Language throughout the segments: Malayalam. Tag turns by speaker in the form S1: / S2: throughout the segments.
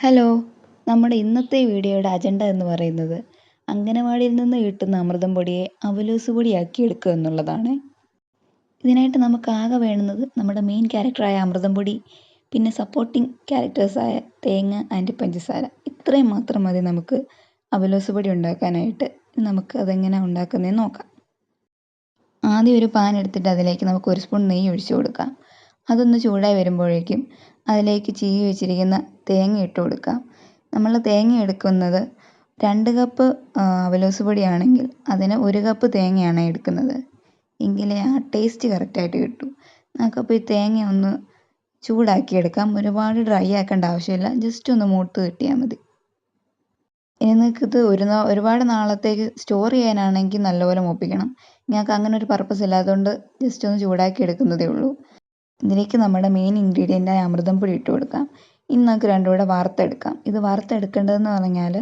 S1: ഹലോ നമ്മുടെ ഇന്നത്തെ വീഡിയോയുടെ അജണ്ട എന്ന് പറയുന്നത് അംഗനവാടിയിൽ നിന്ന് കിട്ടുന്ന അമൃതം പൊടിയെ അവലോസ് പൊടിയാക്കി എടുക്കുക എന്നുള്ളതാണ്. ഇതിനായിട്ട് നമുക്ക് ആകെ വേണ്ടുന്നത് നമ്മുടെ മെയിൻ ക്യാരക്ടറായ അമൃതം പൊടി പിന്നെ സപ്പോർട്ടിങ് ക്യാരക്ടേഴ്സായ തേങ്ങ ആൻഡ് പഞ്ചസാര. ഇത്രയും മാത്രം മതി നമുക്ക് അവലോസ് പൊടി ഉണ്ടാക്കാനായിട്ട്. നമുക്ക് അതെങ്ങനെ ഉണ്ടാക്കുന്നതെന്ന് നോക്കാം. ആദ്യം ഒരു പാൻ എടുത്തിട്ട് അതിലേക്ക് നമുക്ക് ഒരു സ്പൂൺ നെയ്യ് ഒഴിച്ചു കൊടുക്കാം. അതൊന്ന് ചൂടായി വരുമ്പോഴേക്കും അതിലേക്ക് ചീകി വെച്ചിരിക്കുന്ന തേങ്ങ ഇട്ട് കൊടുക്കാം. നമ്മൾ തേങ്ങ എടുക്കുന്നത് രണ്ട് കപ്പ് അവലോസ് പൊടിയാണെങ്കിൽ അതിന് ഒരു കപ്പ് തേങ്ങയാണ് എടുക്കുന്നത്. എങ്കിലേ ആ ടേസ്റ്റ് കറക്റ്റായിട്ട് കിട്ടൂ. നമുക്കപ്പോൾ ഈ തേങ്ങ ഒന്ന് ചൂടാക്കി എടുക്കാം. ഒരുപാട് ഡ്രൈ ആക്കേണ്ട ആവശ്യമില്ല. ജസ്റ്റ് ഒന്ന് മൂത്ത് കിട്ടിയാൽ മതി. ഇനി നിങ്ങൾക്കിത് ഒരു ഒരുപാട് നാളത്തേക്ക് സ്റ്റോർ ചെയ്യാനാണെങ്കിൽ നല്ലപോലെ മൂപ്പിക്കണം. ഞങ്ങൾക്ക് അങ്ങനെ ഒരു പർപ്പസ് ഇല്ലാത്തതുകൊണ്ട് ജസ്റ്റ് ഒന്ന് ചൂടാക്കി എടുക്കുന്നതേ ഉള്ളൂ. ഇതിലേക്ക് നമ്മുടെ മെയിൻ ഇൻഗ്രീഡിയന്റായ അമൃതം പൊടി ഇട്ട് കൊടുക്കാം. ഇനി നമുക്ക് രണ്ടും കൂടെ വറുത്തെടുക്കാം. ഇത് വറുത്തെടുക്കേണ്ടതെന്ന് പറഞ്ഞാൽ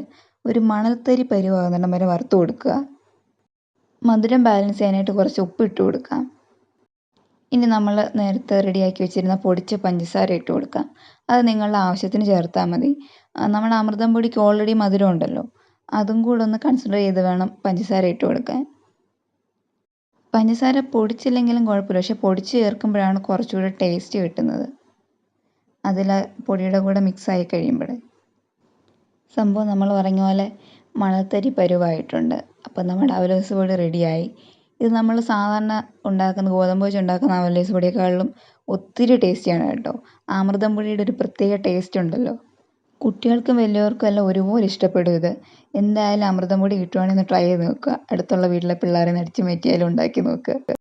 S1: ഒരു മണൽത്തരി പരുവാകുന്നിടം വരെ വറുത്ത് കൊടുക്കുക. മധുരം ബാലൻസ് ചെയ്യാനായിട്ട് കുറച്ച് ഉപ്പ് ഇട്ട് കൊടുക്കാം. ഇനി നമ്മൾ നേരത്തെ റെഡിയാക്കി വെച്ചിരുന്ന പൊടിച്ച പഞ്ചസാര ഇട്ട് കൊടുക്കാം. അത് നിങ്ങളുടെ ആവശ്യത്തിന് ചേർത്താൽ മതി. നമ്മുടെ അമൃതം പൊടിക്ക് ഓൾറെഡി മധുരം ഉണ്ടല്ലോ. അതും കൂടെ ഒന്ന് കൺസിഡർ ചെയ്ത് വേണം പഞ്ചസാര ഇട്ട് കൊടുക്കാൻ. പഞ്ചസാര പൊടിച്ചില്ലെങ്കിലും കുഴപ്പമില്ല. പക്ഷെ പൊടിച്ച് ചേർക്കുമ്പോഴാണ് കുറച്ചുകൂടെ ടേസ്റ്റ് കിട്ടുന്നത്. അതിൽ പൊടിയുടെ കൂടെ മിക്സായി കഴിയുമ്പോൾ സംഭവം നമ്മൾ പറഞ്ഞ പോലെ മണൽത്തരി പരുവായിട്ടുണ്ട്. അപ്പോൾ നമ്മുടെ അവലോസ് പൊടി റെഡിയായി ഇത് നമ്മൾ സാധാരണ ഉണ്ടാക്കുന്ന ഗോതമ്പ് വെച്ച് ഉണ്ടാക്കുന്ന അവലോസ് പൊടിയേക്കാളും ഒത്തിരി ടേസ്റ്റിയാണ് കേട്ടോ. അമൃതം പൊടിയുടെ ഒരു പ്രത്യേക ടേസ്റ്റ് ഉണ്ടല്ലോ. കുട്ടികൾക്കും വലിയവർക്കും എല്ലാം ഒരുപോലെ ഇഷ്ടപ്പെടും ഇത്. എന്തായാലും അമൃതം പൊടി കിട്ടുവാണെങ്കിൽ ഒന്ന് ട്രൈ ചെയ്ത് നോക്കുക. അടുത്തുള്ള വീട്ടിലെ പിള്ളേരെ നടിച്ച് മാറ്റിയാലും ഉണ്ടാക്കി നോക്കുക.